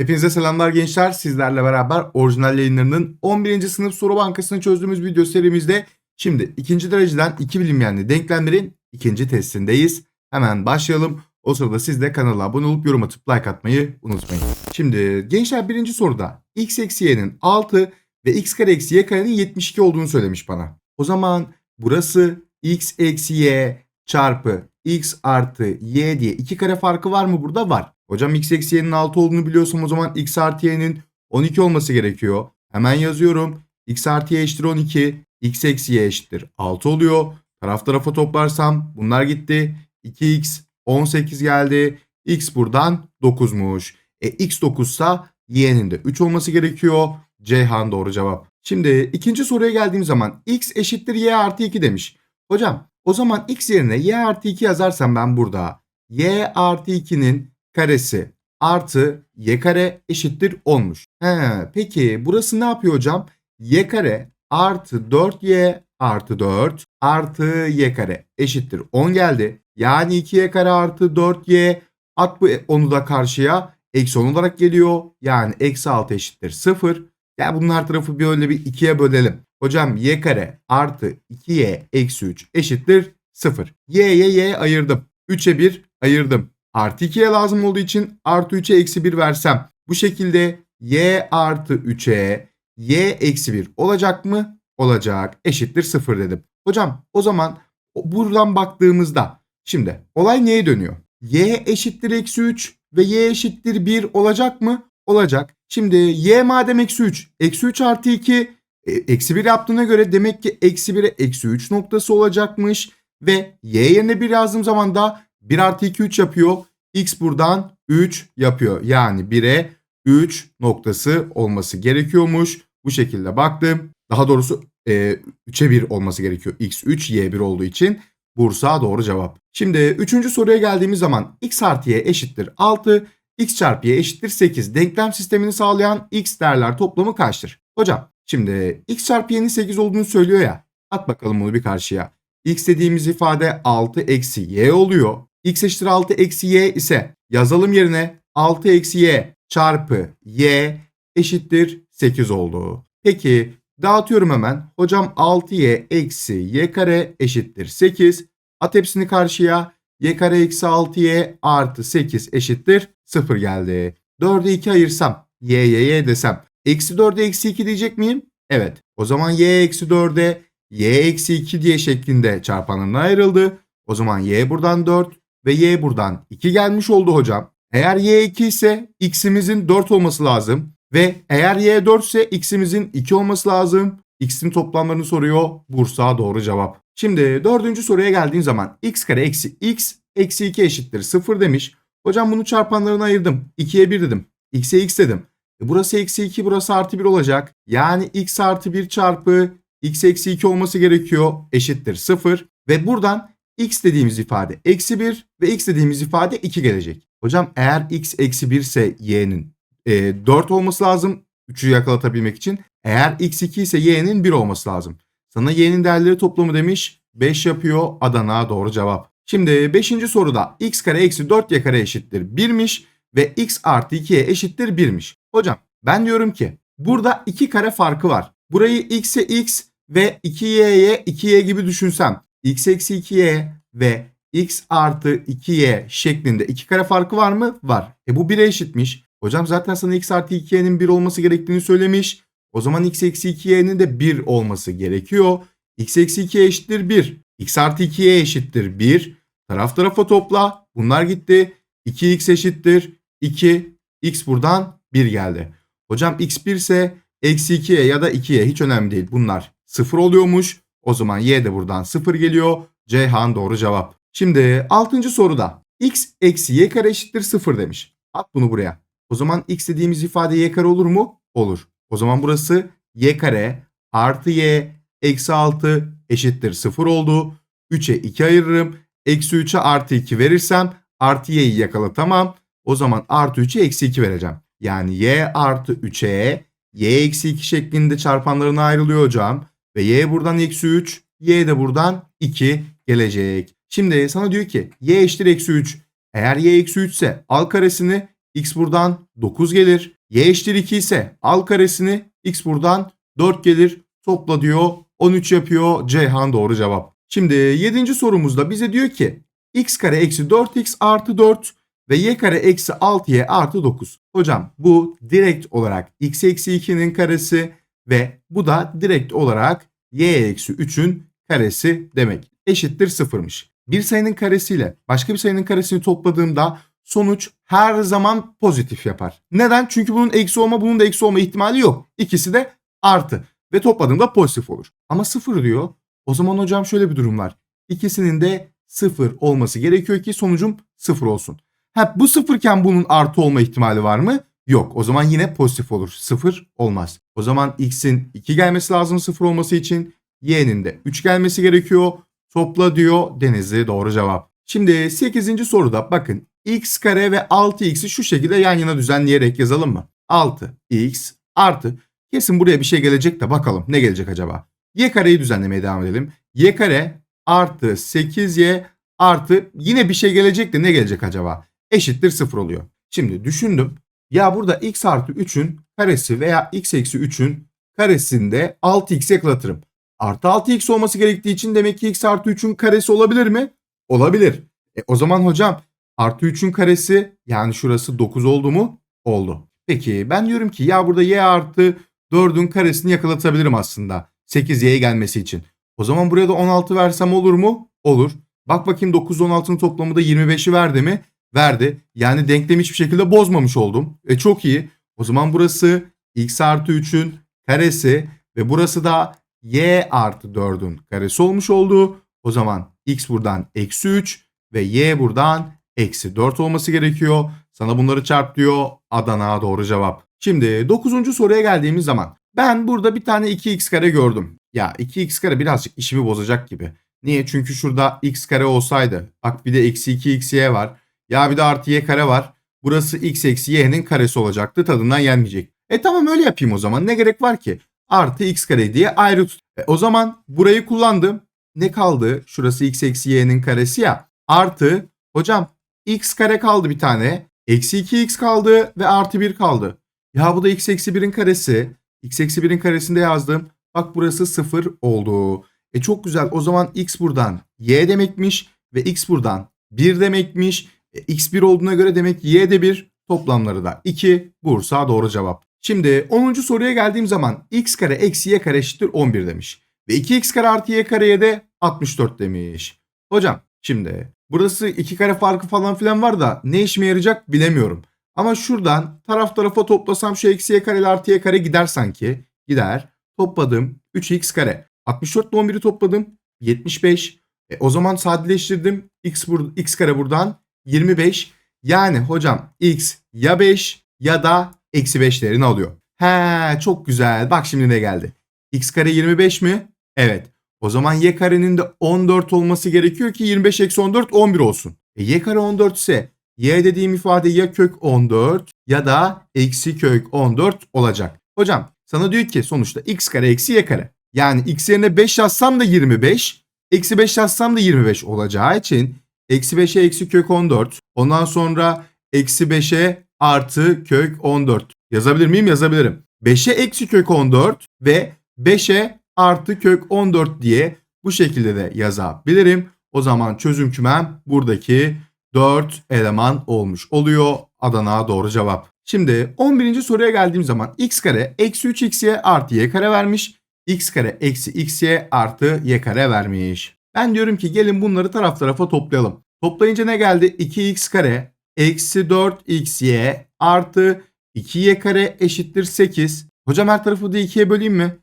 Hepinize selamlar gençler. Sizlerle beraber orijinal yayınlarının 11. sınıf soru bankasını çözdüğümüz video serimizde şimdi ikinci dereceden iki bilinmeyenli denklemlerin ikinci testindeyiz. Hemen başlayalım. O sırada siz de kanala abone olup yorum atıp like atmayı unutmayın. Şimdi gençler birinci soruda x eksi y'nin 6 ve x kare eksi y karenin 72 olduğunu söylemiş bana. O zaman burası x eksi y çarpı x artı y diye iki kare farkı var mı burada? Var. Hocam x eksi y'nin 6 olduğunu biliyorsam o zaman x artı y'nin 12 olması gerekiyor. Hemen yazıyorum. x artı y eşittir 12. x eksi y eşittir 6 oluyor. Taraf tarafa toplarsam bunlar gitti. 2x 18 geldi. x buradan 9'muş. E x 9 sa y'nin de 3 olması gerekiyor. Ceyhan doğru cevap. Şimdi ikinci soruya geldiğim zaman x eşittir y artı 2 demiş. Hocam o zaman x yerine y artı 2 yazarsam ben burada y artı 2'nin karesi artı y kare eşittir 10'muş. He, peki burası ne yapıyor hocam? y kare artı 4y artı 4 artı y kare eşittir 10 geldi. Yani 2y kare artı 4y at bu 10'u da karşıya eksi 10 olarak geliyor. Yani eksi 6 eşittir 0. Ya bunun her tarafı böyle bir 2'ye bölelim. Hocam y kare artı 2y eksi 3 eşittir 0. y'ye y ayırdım. 3'e 1 ayırdım. Artı 2'ye lazım olduğu için artı 3'e eksi 1 versem. Bu şekilde y artı 3'e y eksi 1 olacak mı? Olacak. Eşittir 0 dedim. Hocam o zaman buradan baktığımızda şimdi olay neye dönüyor? y eşittir eksi 3 ve y eşittir 1 olacak mı? Olacak. Şimdi y madem eksi 3. Eksi 3 artı 2 e, eksi 1 yaptığına göre demek ki eksi 1'e eksi 3 noktası olacakmış. Ve y yerine 1 yazdığım zaman da 1 artı 2 3 yapıyor. X buradan 3 yapıyor. Yani 1'e 3 noktası olması gerekiyormuş. Bu şekilde baktım. Daha doğrusu e, 3'e 1 olması gerekiyor. X 3, Y 1 olduğu için Bursa doğru cevap. Şimdi 3. soruya geldiğimiz zaman X artı Y eşittir 6. X çarpı Y eşittir 8. Denklem sistemini sağlayan X değerler toplamı kaçtır? Hocam şimdi X çarpı Y'nin 8 olduğunu söylüyor ya. At bakalım bunu bir karşıya. X dediğimiz ifade 6 eksi Y oluyor. X eşittir 6 eksi Y ise yazalım yerine 6 eksi Y çarpı Y eşittir 8 oldu. Peki dağıtıyorum hemen. Hocam 6Y eksi Y kare eşittir 8. At hepsini karşıya. Y kare eksi 6Y artı 8 eşittir 0 geldi. 4'e 2 ayırsam Y Y Y desem. Eksi 4'e eksi 2 diyecek miyim? Evet. O zaman Y eksi 4'e Y eksi 2 diye şeklinde çarpanlarına ayrıldı. O zaman Y buradan 4 ve Y buradan 2 gelmiş oldu hocam. Eğer Y 2 ise X'imizin 4 olması lazım. Ve eğer Y 4 ise X'imizin 2 olması lazım. X'in toplamlarını soruyor. Bursa doğru cevap. Şimdi dördüncü soruya geldiğim zaman x kare eksi x eksi 2 eşittir 0 demiş. Hocam bunu çarpanlarına ayırdım. 2'ye 1 dedim. X'e x dedim. E burası eksi 2 burası artı 1 olacak. Yani x artı 1 çarpı x eksi 2 olması gerekiyor. Eşittir 0. Ve buradan x dediğimiz ifade eksi 1 ve x dediğimiz ifade 2 gelecek. Hocam eğer x eksi 1 ise y'nin e, 4 olması lazım. 3'ü yakalatabilmek için. Eğer x 2 ise y'nin 1 olması lazım. Sana y'nin değerleri toplamı demiş. 5 yapıyor. Adana doğru cevap. Şimdi 5. soruda x kare eksi 4y kare eşittir 1'miş ve x artı 2y eşittir 1'miş. Hocam ben diyorum ki burada 2 kare farkı var. Burayı x'e x ve 2y'ye 2y gibi düşünsem x eksi 2y ve x artı 2y şeklinde 2 kare farkı var mı? Var. E bu 1'e eşitmiş. Hocam zaten sana x artı 2y'nin 1 olması gerektiğini söylemiş. O zaman x eksi 2y'nin de 1 olması gerekiyor. x eksi 2y eşittir 1. x artı 2y eşittir 1. Taraf tarafa topla. Bunlar gitti. 2x eşittir 2. x buradan 1 geldi. Hocam x 1 ise eksi 2y ya da 2y hiç önemli değil. Bunlar 0 oluyormuş. O zaman y de buradan 0 geliyor. Ceyhan doğru cevap. Şimdi 6. soruda x eksi y kare eşittir 0 demiş. At bunu buraya. O zaman x dediğimiz ifade y kare olur mu? Olur. O zaman burası y kare artı y eksi 6 eşittir 0 oldu. 3'e 2 ayırırım. Eksi 3'e artı 2 verirsem artı y'yi yakalatamam. O zaman artı 3'e eksi 2 vereceğim. Yani y artı 3'e y eksi 2 şeklinde çarpanlarına ayrılıyor hocam. Ve y buradan eksi 3, y de buradan 2 gelecek. Şimdi sana diyor ki y eşittir eksi 3. Eğer y eksi 3 ise al karesini x buradan 9 gelir. y eşittir 2 ise al karesini x buradan 4 gelir. Topla diyor 13 yapıyor. Ceyhan doğru cevap. Şimdi 7. sorumuzda bize diyor ki x kare eksi 4x artı 4 ve y kare eksi 6y artı 9. Hocam bu direkt olarak x eksi 2'nin karesi ve bu da direkt olarak y eksi 3'ün karesi demek. Eşittir sıfırmış. Bir sayının karesiyle başka bir sayının karesini topladığımda sonuç her zaman pozitif yapar. Neden? Çünkü bunun eksi olma bunun da eksi olma ihtimali yok. İkisi de artı ve topladığımda pozitif olur. Ama sıfır diyor. O zaman hocam şöyle bir durum var. İkisinin de sıfır olması gerekiyor ki sonucum sıfır olsun. Ha bu sıfırken bunun artı olma ihtimali var mı? Yok. O zaman yine pozitif olur. Sıfır olmaz. O zaman x'in 2 gelmesi lazım sıfır olması için. y'nin de 3 gelmesi gerekiyor. Topla diyor Denizli doğru cevap. Şimdi 8. soruda bakın x kare ve 6x'i şu şekilde yan yana düzenleyerek yazalım mı? 6x artı kesin buraya bir şey gelecek de bakalım ne gelecek acaba? y kareyi düzenlemeye devam edelim. y kare artı 8y artı yine bir şey gelecek de ne gelecek acaba? Eşittir 0 oluyor. Şimdi düşündüm. Ya burada x artı 3'ün karesi veya x eksi 3'ün karesinde 6x eklatırım. Artı 6x olması gerektiği için demek ki x artı 3'ün karesi olabilir mi? Olabilir. E, o zaman hocam artı 3'ün karesi yani şurası 9 oldu mu? Oldu. Peki ben diyorum ki ya burada y artı 4'ün karesini yakalatabilirim aslında. 8y'ye gelmesi için. O zaman buraya da 16 versem olur mu? Olur. Bak bakayım 9 16'nın toplamı da 25'i verdi mi? Verdi. Yani denklemi hiçbir şekilde bozmamış oldum. E çok iyi. O zaman burası x artı 3'ün karesi ve burası da y artı 4'ün karesi olmuş oldu. O zaman x buradan eksi 3 ve y buradan eksi 4 olması gerekiyor. Sana bunları çarp diyor. Adana doğru cevap. Şimdi 9. soruya geldiğimiz zaman ben burada bir tane 2x kare gördüm. Ya 2x kare birazcık işimi bozacak gibi. Niye? Çünkü şurada x kare olsaydı. Bak bir de eksi 2xy var. Ya bir de artı y kare var. Burası x eksi y'nin karesi olacaktı. Tadından yenmeyecek. E tamam öyle yapayım o zaman. Ne gerek var ki? Artı x kare diye ayrı tut. E, o zaman burayı kullandım. Ne kaldı? Şurası x eksi y'nin karesi ya. Artı hocam x kare kaldı bir tane. Eksi 2x kaldı ve artı 1 kaldı. Ya bu da x eksi 1'in karesi. x eksi 1'in karesinde yazdım. Bak burası 0 oldu. E çok güzel. O zaman x buradan y demekmiş ve x buradan 1 demekmiş. E, x1 olduğuna göre demek y de 1. Toplamları da 2. Bursa doğru cevap. Şimdi 10. soruya geldiğim zaman x kare eksi y kare eşittir 11 demiş. Ve 2x kare artı y kareye de 64 demiş. Hocam şimdi burası 2 kare farkı falan filan var da ne işime yarayacak bilemiyorum. Ama şuradan taraf tarafa toplasam şu eksi y kare ile artı y kare gider sanki. Gider. Topladım 3x kare. 64 ile 11'i topladım. 75. E, o zaman sadeleştirdim. X, bur x kare buradan 25. Yani hocam x ya 5 ya da eksi 5 değerini alıyor. He çok güzel. Bak şimdi ne geldi. x kare 25 mi? Evet. O zaman y karenin de 14 olması gerekiyor ki 25 eksi 14 11 olsun. E, y kare 14 ise y dediğim ifade ya kök 14 ya da eksi kök 14 olacak. Hocam sana diyor ki sonuçta x kare eksi y kare. Yani x yerine 5 yazsam da 25. Eksi 5 yazsam da 25 olacağı için eksi 5'e eksi kök 14. Ondan sonra eksi 5'e artı kök 14. Yazabilir miyim? Yazabilirim. 5'e eksi kök 14 ve 5'e artı kök 14 diye bu şekilde de yazabilirim. O zaman çözüm kümem buradaki 4 eleman olmuş oluyor. Adana doğru cevap. Şimdi 11. soruya geldiğim zaman x kare eksi 3xy artı y kare vermiş. x kare eksi xy artı y kare vermiş. Ben diyorum ki gelin bunları taraf tarafa toplayalım. Toplayınca ne geldi? 2x kare eksi 4xy artı 2y kare eşittir 8. Hocam her tarafı da 2'ye böleyim mi?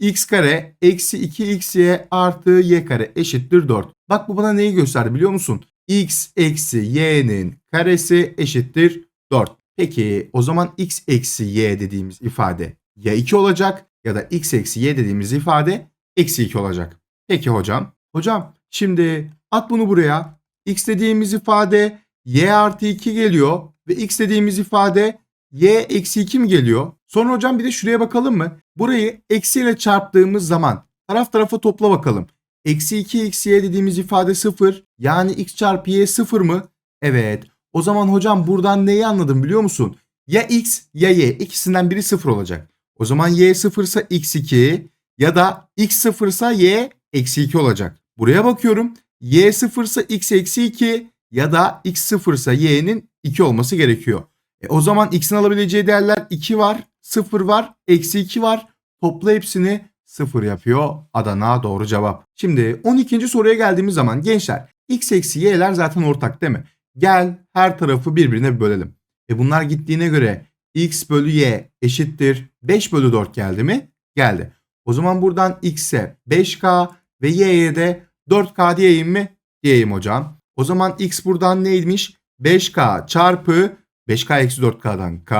x kare eksi 2xy artı y kare eşittir 4. Bak bu bana neyi gösterdi biliyor musun? x eksi y'nin karesi eşittir 4. Peki o zaman x eksi y dediğimiz ifade ya 2 olacak ya da x eksi y dediğimiz ifade eksi 2 olacak. Peki hocam. Hocam şimdi at bunu buraya. x dediğimiz ifade y artı 2 geliyor ve x dediğimiz ifade y eksi 2 mi geliyor? Sonra hocam bir de şuraya bakalım mı? Burayı eksiyle çarptığımız zaman taraf tarafa topla bakalım. Eksi 2 eksi y dediğimiz ifade 0. Yani x çarpı y 0 mı? Evet. O zaman hocam buradan neyi anladım biliyor musun? Ya x ya y ikisinden biri sıfır olacak. O zaman y sıfırsa x2 ya da x sıfırsa y eksi 2 olacak. Buraya bakıyorum. y sıfırsa x eksi 2 ya da x sıfırsa y'nin 2 olması gerekiyor. E o zaman x'in alabileceği değerler 2 var, 0 var, eksi 2 var. Topla hepsini 0 yapıyor. Adana doğru cevap. Şimdi 12. soruya geldiğimiz zaman gençler x eksi y'ler zaten ortak değil mi? Gel her tarafı birbirine bölelim. E bunlar gittiğine göre x bölü y eşittir 5 bölü 4 geldi mi? Geldi. O zaman buradan x'e 5k ve y'ye de 4k diyeyim mi? Diyeyim hocam. O zaman x buradan neymiş? 5k çarpı 5k eksi 4k'dan k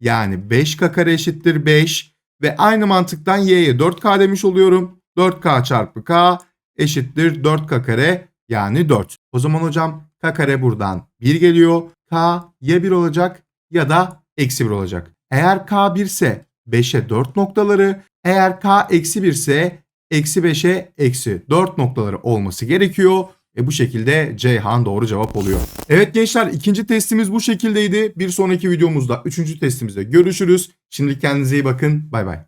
yani 5k kare eşittir 5 ve aynı mantıktan y'ye 4k demiş oluyorum. 4k çarpı k eşittir 4k kare yani 4. O zaman hocam k kare buradan 1 geliyor. k ya 1 olacak ya da eksi 1 olacak. Eğer k 1 ise 5'e 4 noktaları, eğer k eksi 1 ise eksi 5'e eksi 4 noktaları olması gerekiyor. E bu şekilde Ceyhan doğru cevap oluyor. Evet gençler ikinci testimiz bu şekildeydi. Bir sonraki videomuzda üçüncü testimizde görüşürüz. Şimdilik kendinize iyi bakın. Bay bay.